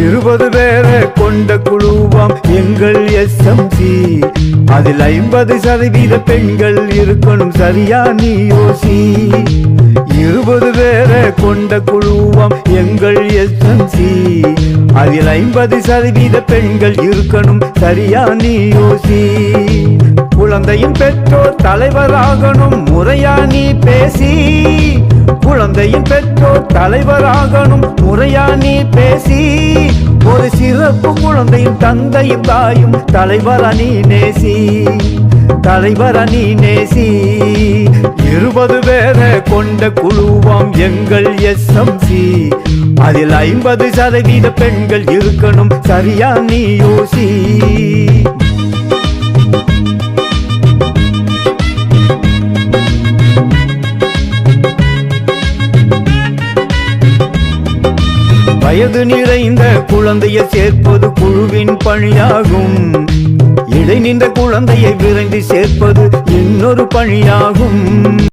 இருபது பேரை கொண்ட குழுவாம் எங்கள் எஸ்எம்சி அதில் ஐம்பது சதவீத பெண்கள் இருக்கணும் சரியா நீ யோசி? இருபது பேரை கொண்ட குழுவாம் எங்கள் எஸ்எம்சி. அதில் ஐம்பது சதவீத பெண்கள் இருக்கணும் சரியா நீ யோசி. குழந்தையின் பெற்றோர் தலைவராகணும் முறையா நீ பேசி. குழந்தையின் பெற்றோர் தலைவராகணும் முறையா நீ பேசி. ஒரு சிறப்பு குழந்தையும் தந்தையும் தாயும் தலைவரா நீ நேசி. தலைவர் நீ நேசி. இருபது பேரை கொண்ட குழுவாம் எங்கள் எஸ்எம்சி அதில் ஐம்பது சதவீத பெண்கள் இருக்கணும் சரியா நீ யோசி. வயது நிறைந்த குழந்தையை சேர்ப்பது குழுவின் பணியாகும். நின்ற குழந்தையை விரைந்து சேர்ப்பது இன்னொரு பணியாகும்.